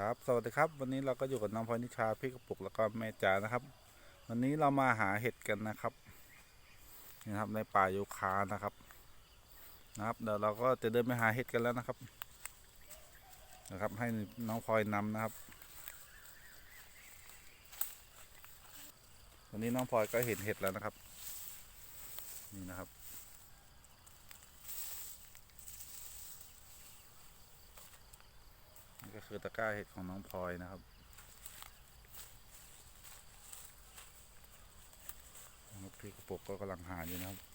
ครับ สวัสดีครับ วันนี้เราก็อยู่กับน้องพลอนิชาพี่กระปุกแล้วก็แม่จ๋านะครับ วันนี้เรามาหาเห็ดกันนะครับนี่นะครับในป่าโยคานะครับ นะครับเดี๋ยวเราก็จะเดินไปหาเห็ดกันแล้วนะครับ นะครับ ให้น้องพลอยนำนะครับ วันนี้น้องพลอยก็เห็นเห็ดแล้วนะครับ นี่นะครับ ก็คือตะกร้าเห็ดของน้องพลอยนะครับนะครักพิกระปุกก็กำลังหาอยู่นะครับ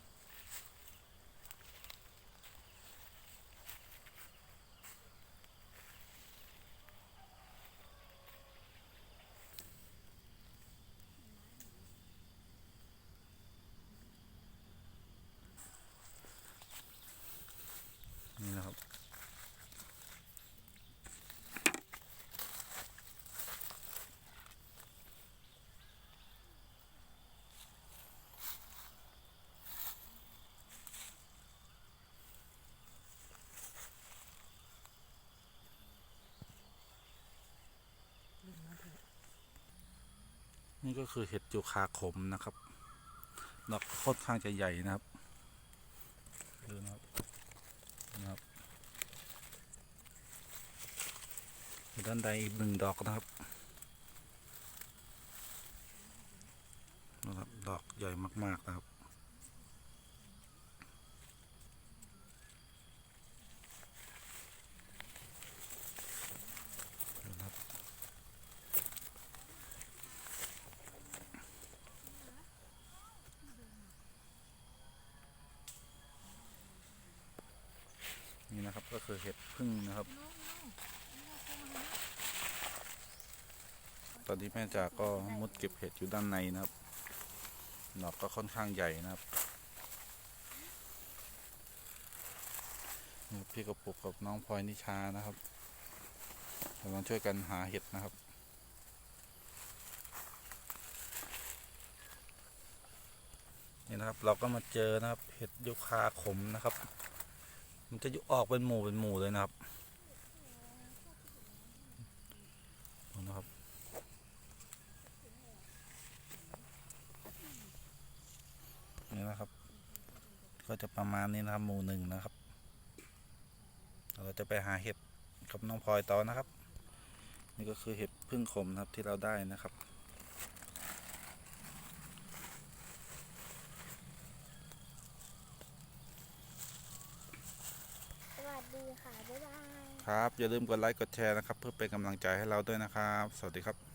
นี่ก็คือเห็ดยูคาขมนะครับดอกค่อนข้างจะใหญ่นะครับดูนะครับนะครับด้านใดอีกหนึ่งดอกนะครับนะครับ ดอกใหญ่มาก ๆ นะครับ ดูนะครับ นี่นะครับก็คือเห็ดพึ่งนะครับ ตอนนี้แม่จ๋าก็มุดเก็บเห็ดอยู่ด้านในนะครับดอกก็ค่อนข้างใหญ่นะครับพี่กระปุกกับน้องพลอยนิชานะครับกำลังช่วยกันหาเห็ดนะครับนี่นะครับเราก็มาเจอนะครับเห็ดยูคาขมนะครับ มันจะอยู่ออกเป็นหมู่เป็นหมู่เลยนะครับนะครับนี่นะครับ ก็จะประมาณนี้นะครับ หมู่หนึ่งนะครับ เราจะไปหาเห็ดกับน้องพลอยต่อนะครับ นี่ก็คือเห็ดพึ่งขมนะครับที่เราได้นะครับ สวัสดี ค่ะ บ๊ายบาย ครับ อย่าลืมกดไลค์ กดแชร์นะครับ เพื่อเป็นกำลังใจให้เราด้วยนะครับ สวัสดีครับ